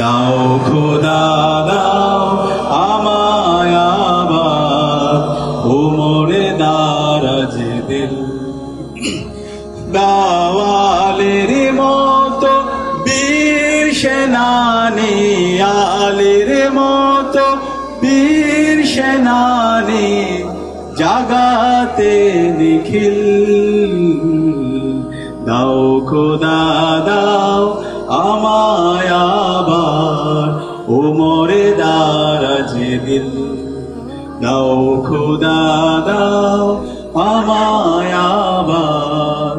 দাও খোদা, দাও আমায় আবার। উমরে দারাজ দিল দাওয়ালের মতো বীর সেনানি আলের মতো বীর সেনানি জাগাতে নিখিল। দাও খোদা, দাও আমায় দিল। দাও খোদা, দাও আমায় আবার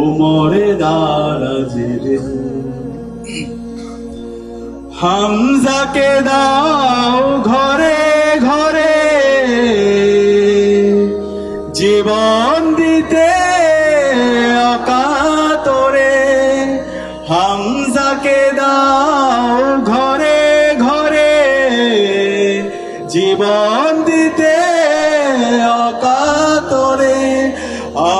ওমরে দারাজ দিল হামজাকে দাও ঘরে ঘরে। জীবন দিতে অকাতরে হামজাকে দাও জীবন দিতে অকাতরে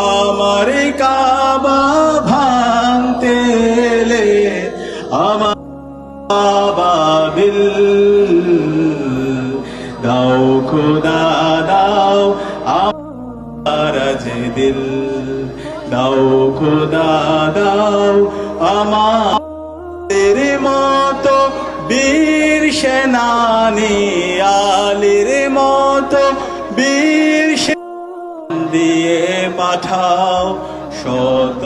আমার কাবা ভাঙতে আমার বাবিল দাও, খোদা দাও, আমার যে দিল। দাও, খোদা দাও, আমাদের মতো বীর সেনানি দিয়ে পাঠাও শত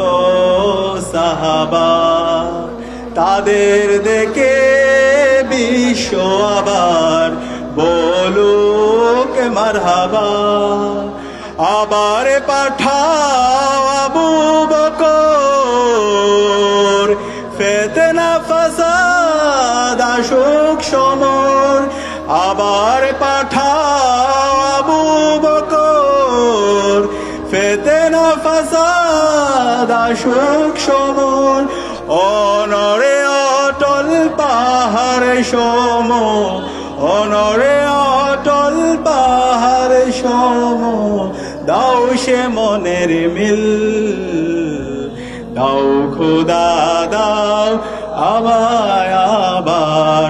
সাহাবা। তাদের দেখে বিশ্ব আবার বলুক মারহাবা। আবার পাঠাও আবু বকর। ফেতনা ফাসাদ, আসুক সমর। আবার পাঠাও ফাসাদ আসুক সমর, অনরে অটল পাহাড় সম অনরে অটল পাহাড় সম দাও সে মনের মিল, দাও খোদা, দাও আমায় আবার,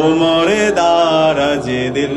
ওমরে দারাজ দিল।